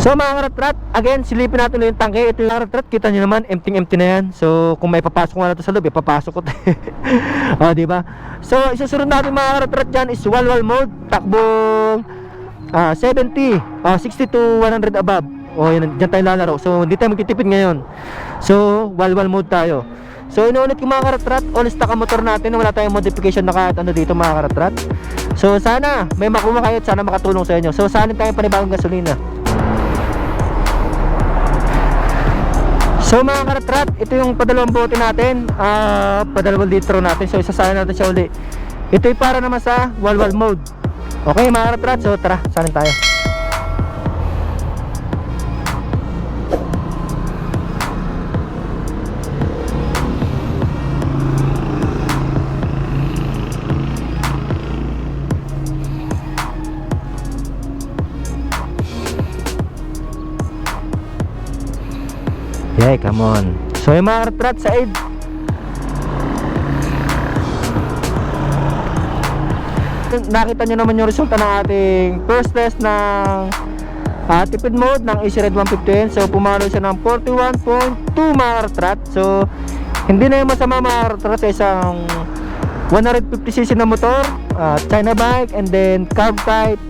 So mga karatrat, again, silipin natin yung tangke. Ito yung karatrat, kita nyo naman, empty-empty na yan. So, kung may papasok nga na ito sa loob, ipapasok ko. o, di ba? So, isusunod natin mga karatrat dyan is walwal mode. Takbong ah, 70, ah, 60 to 100 above. O, yan, dyan tayo lalaro. So, hindi tayo magtitipid ngayon. So, walwal mode tayo. So, inuulit ko mga karatrat, all stock ang motor natin. Wala tayong modification na kahit ano dito mga karatrat. So, sana may makuha kayo at sana makatulong sa inyo. So, saanin tayo panibagong gasolina. So mga karatrat, ito yung padalawang bote natin, ah padalawang litro natin. So isasahin natin siya uli. Ito ay para naman sa walwal mode. Okay mga karatrat, so tara, salin tayo. Yeah, come on. So yung mga karatrat sa aid. Nakita nyo naman yung resulta ng ating first test ng ah, tipid mode ng AC Red 150 So pumalo siya ng 41.2 mga karatrat So hindi na yung masama mga karatrat sa isang 150cc na motor ah, China bike and then carb type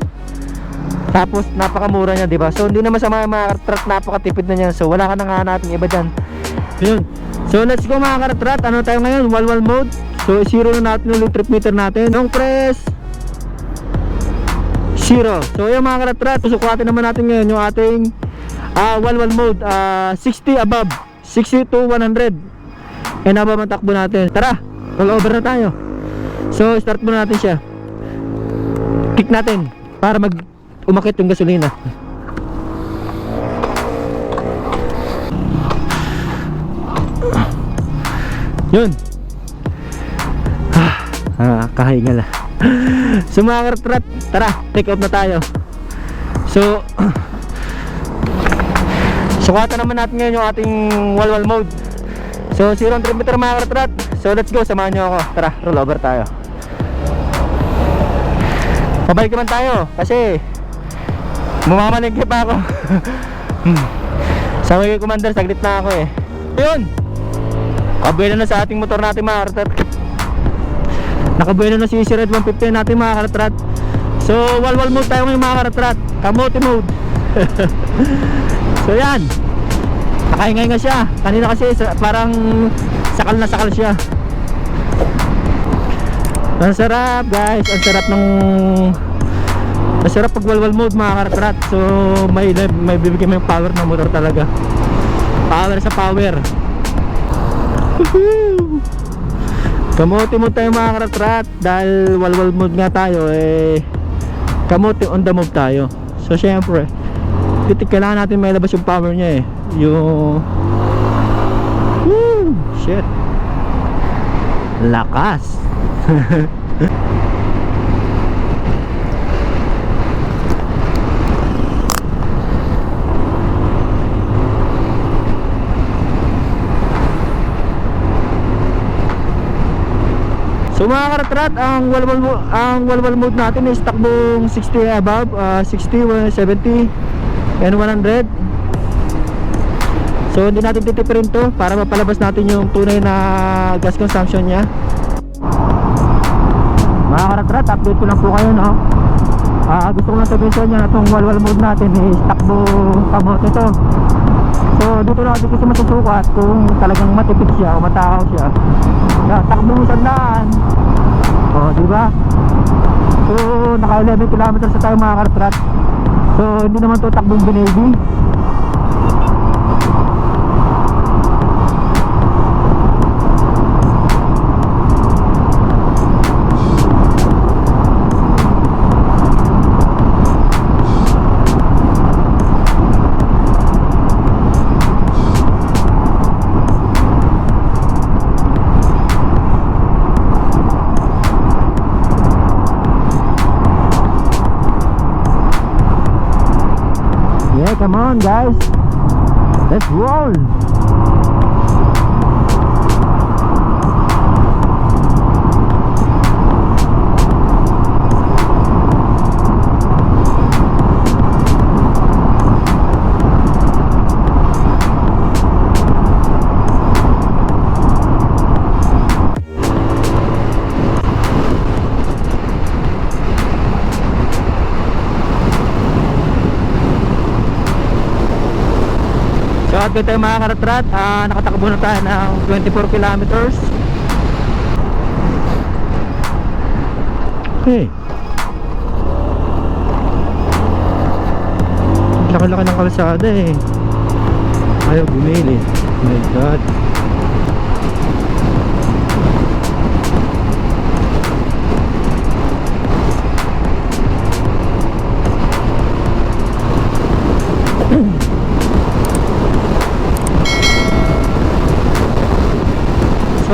tapos napakamura niya, 'di ba? So hindi naman sa mga karatrat napakatipid na niya. So wala ka nang hahanapin iba diyan. Yun. So let's go mga karatrat. Ano tayo ngayon? Walwal mode. So zero na natin yung trip meter natin. Yung press zero. So yung mga karatrat, susukatin naman natin ngayon yung ating ah walwal mode ah 60 above. 60 to 100. And above ang takbo natin. Tara, roll over na tayo. So start muna natin siya. Kick natin para mag umakit yung gasolina. Yun. Ah, ah kahinga lang. so mga karatrat, tara, take off na tayo. So, sukatan naman natin ngayon yung ating walwal mode. So, 0 meter mga karatrat. So, let's go, samahan nyo ako. Tara, roll over tayo. Pabalik naman tayo kasi Mamamalingke pa ako. Sabi kay Commander, saglit na ako eh. Yun. Kabuelo na sa ating motor natin mga karatrat. Nakabuelo na si Easy Red 150 natin mga karatrat. So, walwal mode tayo ngayon mga karatrat. Kamote mode. so, yan. Nakaingay nga siya. Kanina kasi parang sakal na sakal siya. Ang sarap guys. Ang sarap ng Masarap pag walwal mode mga karatrat So may, may bibigyan mo yung power ng motor talaga. Power sa power! Kamote mode tayo mga karatrat Dahil walwal mode nga tayo eh Kamote on the move tayo. So syempre Titik kailangan natin may labas yung power niya eh. Yung Woo! Shit. Lakas mga karatrat, ang walwal ang walwal mode natin is takbong 60 above, ah, 60, 70 and 100. So hindi natin titipirin to para mapalabas natin yung tunay na gas consumption niya. Mga karatrat, update ko lang po kayo no. Ah, gusto ko lang sabihin sa inyo na itong walwal mode natin is takbo kamote to. So dito natin kasi masusukat kung talagang matipid siya o matakaw siya. Na takbo mo sandaan. O, di ba? So naka 11 kilometers sa tayo mga karatrat. So hindi naman to takbong binavy. Yeah, come on guys. Let's roll. At tayo mga karatrat, ah, nakatakbo na tayo ng 24 kilometers. Hey. Laki-laki ng kalsada eh. Ayaw bumili. My God.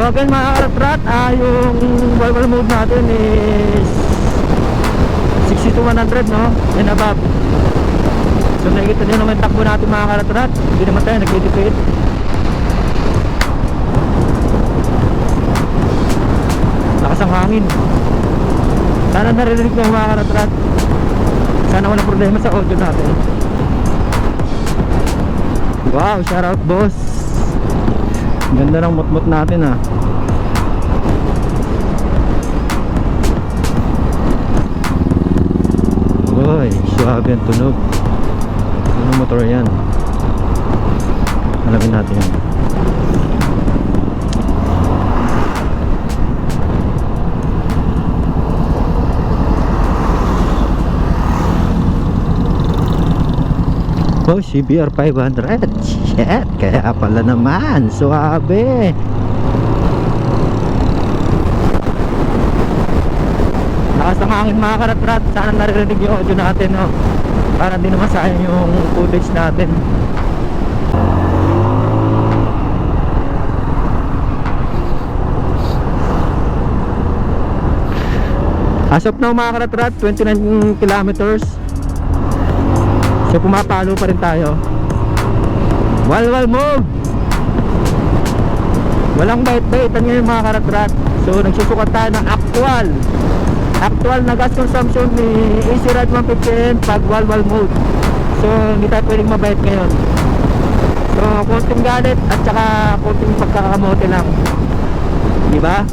So mga karatrat, ah, yung wall mode natin is 60 to 100 no? And above. So nakikita nyo naman takbo natin mga karatrat. Hindi naman tayo nagtitipid. Lakas ang hangin. Sana naririnig mo mga karatrat. Sana walang problema sa audio natin. Wow, shout out boss. Ganda ng mutmut natin ah. Uy, suabe ang tunog. Ano motor yan? Alamin natin yan. Oh, CBR 500. Shit, kaya pala naman. Suabe. Lakas ng hangin mga karatrat. Sana naririnig yung audio natin, no? Para hindi naman sayang yung footage natin. As of now mga karatrat, 29 kilometers. So pumapalo pa rin tayo. Walwal move! Walang bait-baitan ngayon mga karatrat. So nagsusukat tayo ng actual actual na gas consumption ni Easy Ride 115 pag walwal mode. So hindi tayo pwedeng mabait ngayon. So konting galit at saka konting pagkakamote lang. Di ba?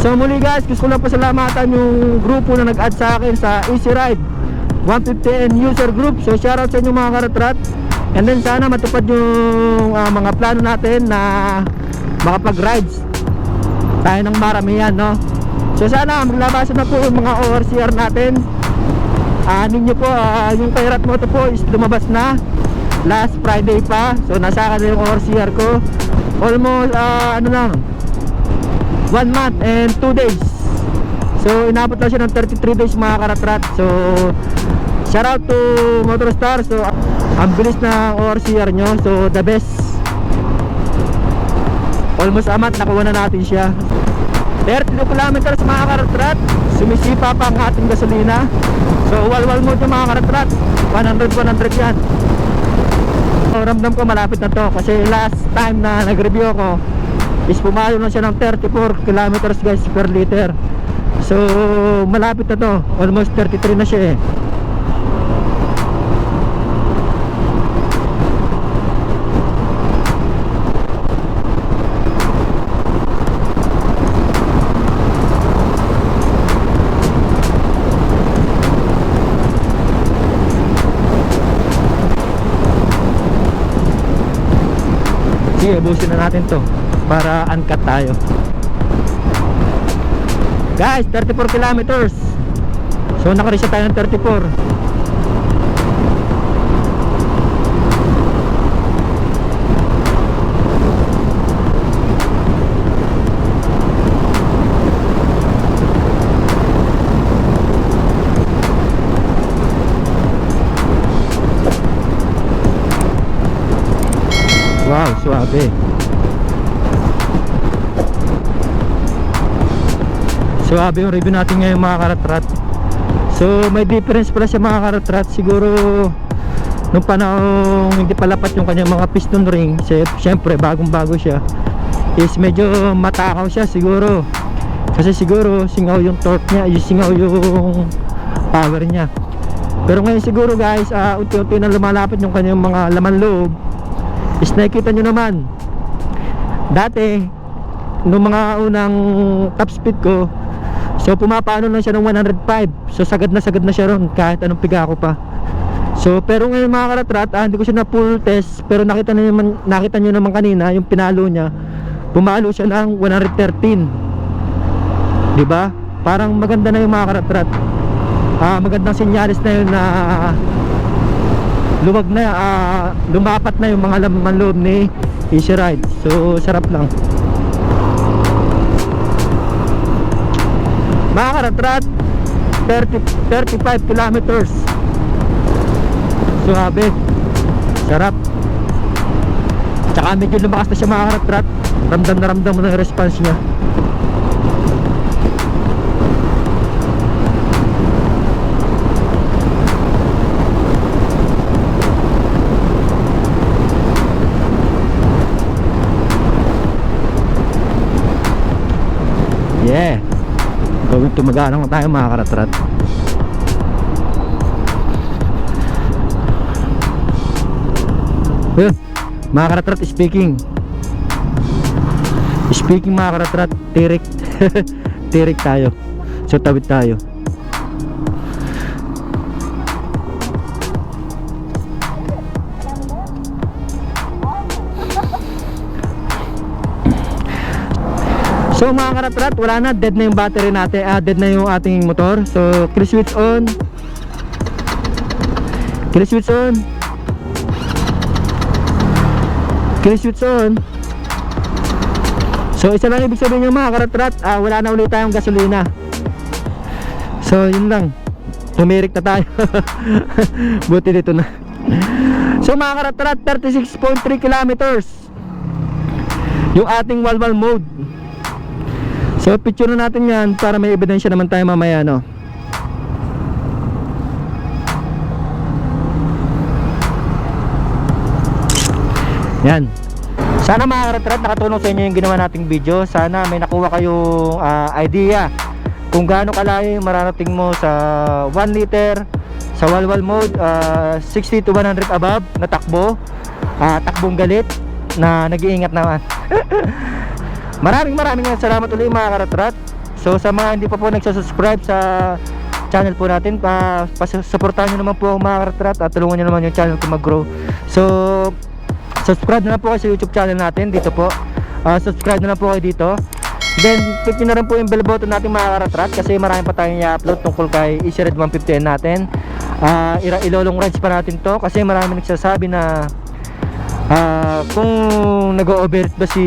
So muli guys, gusto ko lang pasalamatan yung grupo na nag-add sa akin sa Easy Ride 150 user group. So shoutout sa inyo mga karatrat. And then sana matupad yung ah, mga plano natin na makapag-rides tayo ng maramihan no. So sana maglabasan na po yung mga ORCR natin. Ah ninyo po ah, yung Kairat Moto po is lumabas na last Friday pa. So nasa akin na yung ORCR ko. Almost ah, ano lang 1 month and 2 days So inabot lang siya ng 33 days mga karatrat So shout out to Motorstar So ang bilis ng ORCR nyo So the best Almost a month nakuha na natin siya. 32 kilometers mga karatrat. Sumisipa pa ang ating gasolina. So walwal mo yung mga karatrat. 100-100 yan. So, ramdam ko malapit na to kasi last time na nag-review ako is pumalo na siya ng 34 kilometers guys per liter. So malapit na to. Almost 33 na siya eh Sige, ubusin na natin to para uncut tayo. Guys, 34 kilometers. So nakareset tayo ng 34. Wow, suabe. Suabe yung review natin ngayon mga karatrat. So may difference pala sa mga karatrat. Siguro nung panahon hindi palapat yung kanyang mga piston ring. Siyempre bagong bago siya. Is medyo matakaw siya siguro. Kasi siguro singaw yung torque niya, yung singaw yung power niya. Pero ngayon siguro guys, ah, unti-unti na lumalapit yung kanyang mga laman loob is nakikita nyo naman dati nung mga unang top speed ko so pumapano lang siya ng 105 so sagad na sagad na siya ron kahit anong piga ko pa So pero ngayon mga karatrat, ah, hindi ko siya na full test pero nakita niyo naman nakita niyo naman kanina yung pinalo niya. Pumalo siya ng 113. 'Di ba? Parang maganda na yung mga karatrat. Ah, magandang senyalis na yun na lumag na ah, lumapat na yung mga laman loob ni Easy Ride. So sarap lang. Mga karatrat, 30, 35 kilometers. Suabe. Sarap. Tsaka medyo lumakas na siya mga karatrat. Ramdam na ramdam mo yung response niya. Yeah. Gawin tumagana mo tayo mga karatrat. Ayun, mga karatrat speaking. Speaking mga karatrat, tirik. tirik tayo. So tawid tayo. So mga karatrat, wala na, dead na yung battery natin, ah, dead na yung ating motor. So, kill switch on. Kill switch on. Kill switch on. So, isa lang ibig sabihin yung mga karatrat, ah, wala na ulit tayong gasolina. So, yun lang. Tumirik na tayo. Buti dito na. So, mga karatrat, 36.3 kilometers. Yung ating walwal mode. So picture na natin yan para may ebidensya naman tayo mamaya no. Yan. Sana mga karatrat nakatulong sa inyo yung ginawa nating video. Sana may nakuha kayong ah, idea kung gaano kalayo yung mararating mo sa 1 liter sa walwal mode ah, 60 to 100 above na takbo. Ah, takbong galit na nag-iingat naman. Maraming maraming salamat ulit mga karatrat. So sa mga hindi pa po nagsusubscribe sa channel po natin, pa, pasuportahan nyo naman po mga karatrat at tulungan nyo naman yung channel ko mag-grow. So subscribe na po kayo sa YouTube channel natin dito po. Ah, subscribe na lang po kayo dito. Then click nyo na rin po yung bell button natin mga karatrat kasi marami pa tayong i-upload tungkol kay Easy Red 150 natin. Ira ilolong rides pa natin to kasi marami nagsasabi na Ah, kung nag-overheat ba si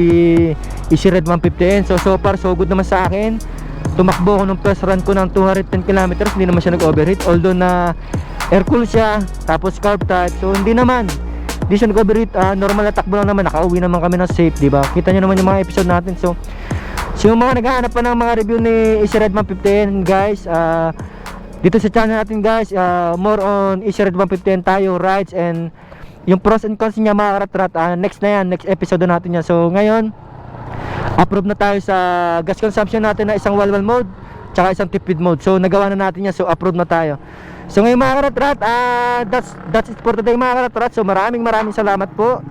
Easy Red 150N so so far so good naman sa akin. Tumakbo ako nung first run ko ng 210 kilometers. Hindi naman siya nag-overheat. Although na air cool siya tapos carb type so hindi naman. Hindi siya nag-overheat. Ah, normal na takbo lang naman. Nakauwi naman kami ng safe di ba? Kita nyo naman yung mga episode natin. So so yung mga naghahanap pa ng mga review ni Easy Red 150N guys ah dito sa channel natin guys ah, more on Easy Red 150N tayo rides and yung pros and cons niya mga ah, next na yan next episode na natin yan. So ngayon approve na tayo sa gas consumption natin na isang walwal mode tsaka isang tipid mode. So nagawa na natin yan so approve na tayo. So ngayon mga karatrat ah, that's, that's it for today mga karatrat. So maraming maraming salamat po